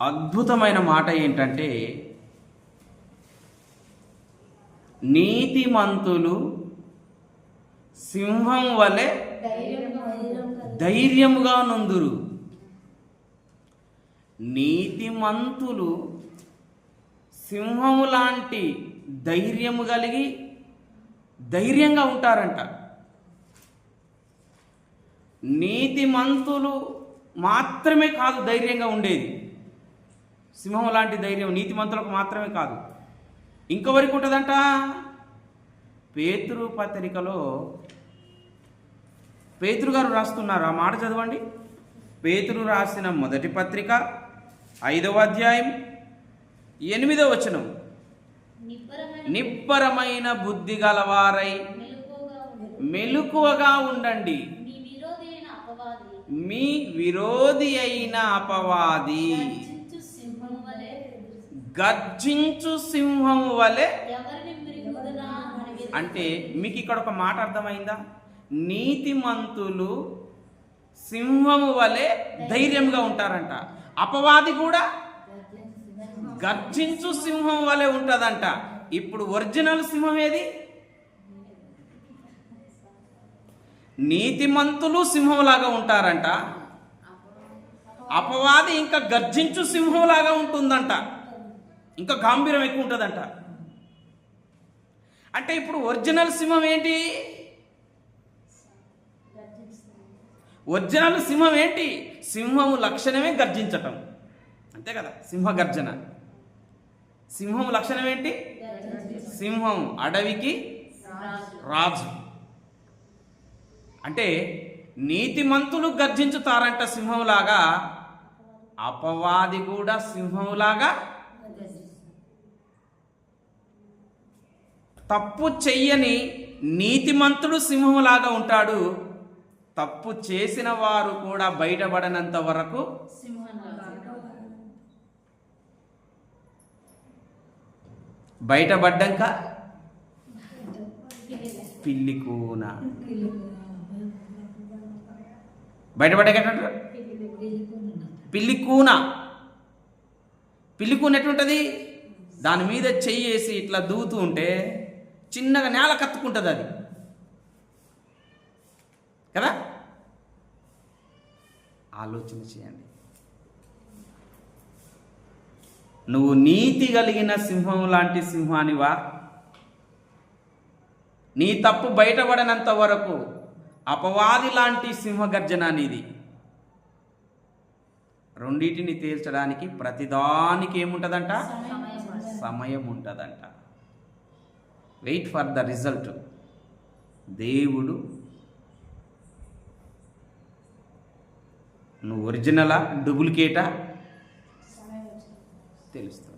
అద్భుతమైన మాట ఏంటంటే నీతిమంతులు సింహం వలె ధైర్యముగా నుందురు. నీతిమంతులు సింహము లాంటి ధైర్యము కలిగి ధైర్యంగా ఉంటారంట. నీతిమంతులు మాత్రమే కాదు ధైర్యంగా ఉండేది. సింహం లాంటి ధైర్యం నీతిమంతులకు మాత్రమే కాదు. ఇంకెవరికి ఉంటుందంట? పేతురు పత్రికలో పేతురు గారు రాస్తున్నారు. ఆ మాట చదవండి. పేతురు రాసిన మొదటి పత్రిక ఐదవ అధ్యాయం ఎనిమిదవ వచనం. నిబ్బరమైన నిబ్బరమైన బుద్ధి గలవారై మెలకువగా ఉండు. మెలకువగా ఉండండి మీ విరోధి అయిన అపవాది. గర్జించు సింహము వలె. అంటే మీకు ఇక్కడ ఒక మాట అర్థమైందా? నీతిమంతులు సింహము వలె ధైర్యంగా ఉంటారంట. అపవాది కూడా గర్జించు సింహం వలె ఉంటుందంట. ఇప్పుడు ఒరిజినల్ సింహం ఏది? నీతిమంతులు సింహంలాగా ఉంటారంట. అపవాది ఇంకా గర్జించు సింహంలాగా ఉంటుందంట. ఇంకా గాంభీర్యం ఎక్కువ ఉంటుందంట. అంటే ఇప్పుడు ఒరిజినల్ సింహం ఏంటి? ఒరిజినల్ సింహం ఏంటి? సింహము లక్షణమే గర్జించటం. అంతే కదా? సింహ గర్జన. సింహం లక్షణం ఏంటి? సింహం అడవికి రాజు. అంటే నీతిమంతులు గర్జించుతారంట సింహంలాగా అపవాది కూడా సింహంలాగా తప్పు చెయ్యని నీతిమంతుడు సింహంలాగా ఉంటాడు. తప్పు చేసిన వారు కూడా బయటపడనంత వరకు బయటపడ్డాక పిల్లి కూన బయటపడ్డాక పిల్లి కూన పిల్లి కూన ఎట్లుంటుంది? దాని మీద చెయ్యేసి ఇట్లా దూతూ ఉంటే చిన్నగా నేల కత్తుకుంటుంది అది. కదా? ఆలోచన చేయండి. నువ్వు నీతి కలిగిన సింహం లాంటి సింహానివా? నీ తప్పు బయటపడనంత వరకు అపవాది లాంటి సింహగర్జన నీది. రెండింటిని తేల్చడానికి ప్రతిదానికి ఏముంటుందంట? సమయం. ఉంటుందంట. వెయిట్ ఫర్ ద రిజల్ట్ దేవుడు నువ్వు ఒరిజినలా డూప్లికేటా తెలుస్తుంది.